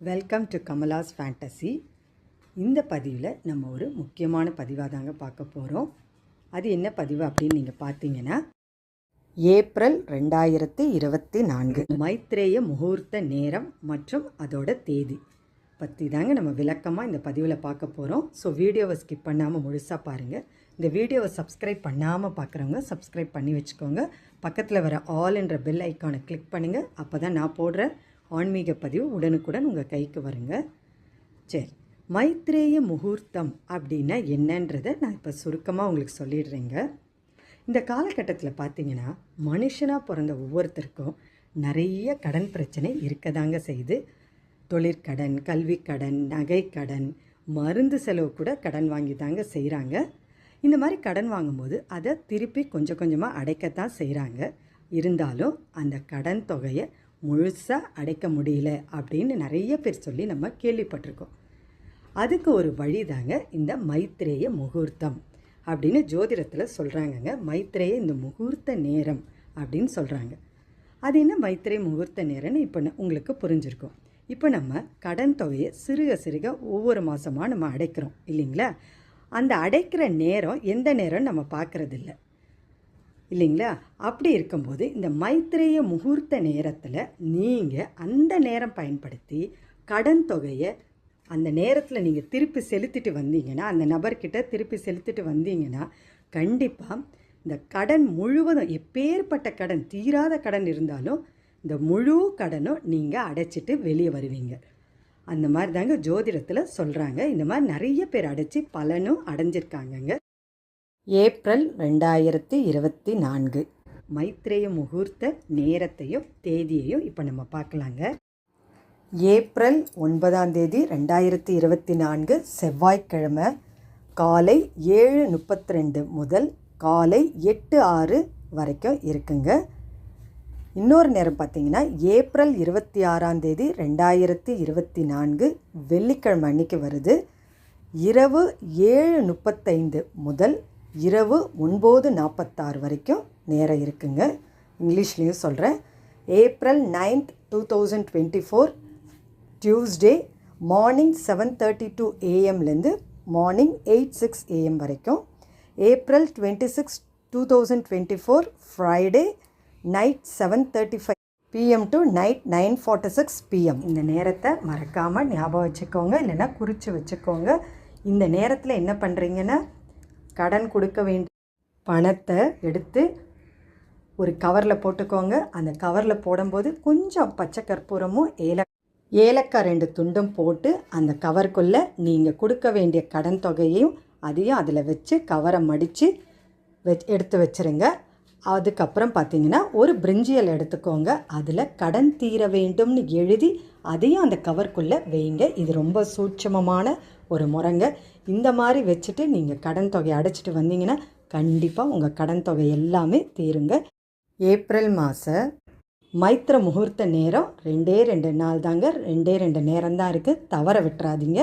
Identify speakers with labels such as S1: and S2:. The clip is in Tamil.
S1: வெல்கம் டு கமலாஸ் ஃபேண்டசி இந்த பதிவில் நம்ம ஒரு முக்கியமான பதிவாக தாங்க பார்க்க போகிறோம் அது என்ன பதிவு அப்படின்னு நீங்கள் பார்த்தீங்கன்னா ஏப்ரல் ரெண்டாயிரத்தி இருபத்தி நான்கு. மைத்ரேய முகூர்த்த நேரம் மற்றும் அதோட தேதி. பற்றி தாங்க நம்ம விளக்கமாக இந்த பதிவில் பார்க்க போகிறோம் ஸோ வீடியோவை ஸ்கிப் பண்ணாமல் முழுசாக பாருங்கள் இந்த வீடியோவை சப்ஸ்கிரைப் பண்ணாமல் பார்க்குறவங்க சப்ஸ்கிரைப் பண்ணி வச்சுக்கோங்க. பக்கத்தில் வர ஆல் என்ற பெல் ஐக்கானை கிளிக் பண்ணுங்கள் அப்போ தான் நான் போடுற ஆன்மீக பதிவு உடனுக்குடன் உங்கள் கைக்கு வருங்க. சரி மைத்ரேய முகூர்த்தம் அப்படின்னா என்னன்றதை நான் இப்போ சுருக்கமாக உங்களுக்கு சொல்லிடுறேங்க. இந்த காலகட்டத்தில் பார்த்தீங்கன்னா மனுஷனாக பிறந்த ஒவ்வொருத்தருக்கும் நிறைய கடன் பிரச்சனை இருக்கதாங்க செய்யுது தொழிற்கடன் கல்விக்கடன் நகைக்கடன் மருந்து செலவு கூட கடன் வாங்கி தாங்க செய்கிறாங்க இந்த மாதிரி கடன் வாங்கும்போது அதை திருப்பி கொஞ்சம் கொஞ்சமாக அடைக்கத்தான் செய்கிறாங்க இருந்தாலும் அந்த கடன் தொகையை முழுசாக அடைக்க முடியல அப்படின்னு நிறைய பேர் சொல்லி நம்ம கேள்விப்பட்டிருக்கோம். அதுக்கு ஒரு வழி தாங்க இந்த மைத்ரேய முகூர்த்தம் அப்படின்னு ஜோதிடத்தில் சொல்கிறாங்கங்க மைத்ரேய இந்த முகூர்த்த நேரம் அப்படின்னு சொல்கிறாங்க அது என்ன மைத்ரே முகூர்த்த நேரம்னு இப்போ உங்களுக்கு புரிஞ்சிருக்கும். இப்போ நம்ம கடன் தொகையை சிறுக சிறுக ஒவ்வொரு மாதமாக நம்ம அடைக்கிறோம் இல்லைங்களா? அந்த அடைக்கிற நேரம் எந்த நேரம் நம்ம பார்க்குறதில்ல இல்லைங்களா? அப்படி இருக்கும்போது இந்த மைத்திரேய முகூர்த்த நேரத்தில் நீங்கள் அந்த நேரம் பயன்படுத்தி கடன் தொகையை அந்த நேரத்தில் நீங்கள் திருப்பி செலுத்திட்டு வந்தீங்கன்னா அந்த நபர்கிட்ட திருப்பி செலுத்திட்டு வந்தீங்கன்னா கண்டிப்பாக இந்த கடன் முழுவதும் எப்பேற்பட்ட கடன் தீராத கடன் இருந்தாலும் இந்த முழு கடனும் நீங்கள் அடைச்சிட்டு வெளியே வருவீங்க. அந்த மாதிரி தாங்க ஜோதிடத்தில் சொல்கிறாங்க இந்த மாதிரி நிறைய பேர் அடைச்சி பலனும் அடைஞ்சிருக்காங்கங்க. ஏப்ரல் ரெண்டாயிரத்தி இருபத்தி நான்கு. மைத்ரேய முகூர்த்த நேரத்தையும் தேதியையும் இப்போ நம்ம பார்க்கலாங்க. ஏப்ரல் ஒன்பதாம் தேதி ரெண்டாயிரத்தி இருபத்தி நான்கு செவ்வாய்க்கிழமை காலை ஏழு முப்பத்தி ரெண்டு முதல் காலை எட்டு ஆறு வரைக்கும் இருக்குங்க. இன்னொரு நேரம் பார்த்தீங்கன்னா ஏப்ரல் இருபத்தி ஆறாம் தேதி ரெண்டாயிரத்தி இருபத்தி நான்கு வெள்ளிக்கிழமை அன்னைக்கு வருது. இரவு ஏழு முப்பத்தைந்து முதல் இரவு ஒன்பது நாற்பத்தாறு வரைக்கும் நேரம் இருக்குங்க. இங்கிலீஷ்லேயும் சொல்கிறேன் April ninth two thousand twenty four Tuesday morning seven thirty to ஏஎம்லேருந்து morning eight six AM வரைக்கும். April twenty six two thousand twenty four Friday night seven thirty five PM to night nine forty six PM இந்த நேரத்தை மறக்காமல் ஞாபகம் வச்சுக்கோங்க இல்லைன்னா குறித்து வச்சுக்கோங்க. இந்த நேரத்தில் என்ன பண்ணுறீங்கன்னா கடன் கொடுக்க வேண்டிய பணத்தை எடுத்து ஒரு கவரில் போட்டுக்கோங்க. அந்த கவரில் போடும்போது கொஞ்சம் பச்சை கற்பூரமும் ஏல ஏலக்காய் ரெண்டு துண்டும் போட்டு அந்த கவருக்குள்ளே நீங்கள் கொடுக்க வேண்டிய கடன் தொகையையும் அதையும் அதில் வச்சு கவரை மடித்து வெச் எடுத்து வச்சுருங்க. அதுக்கப்புறம் பார்த்தீங்கன்னா ஒரு பிரிஞ்சியல் எடுத்துக்கோங்க. அதில் கடன் தீர வேண்டும்னு எழுதி அதையும் அந்த கவர்க்குள்ளே வைங்க. இது ரொம்ப சூட்சமமான ஒரு முறைங்க இந்த மாதிரி வச்சுட்டு நீங்கள் கடன் தொகையை அடைச்சிட்டு வந்தீங்கன்னா கண்டிப்பாக உங்கள் கடன் தொகை எல்லாமே தீருங்க. ஏப்ரல் மாத மைத்திர முகூர்த்த நேரம். ரெண்டே ரெண்டு நாள் தாங்க. ரெண்டே ரெண்டு நேரம் தான் இருக்குது தவற விட்டுறாதீங்க.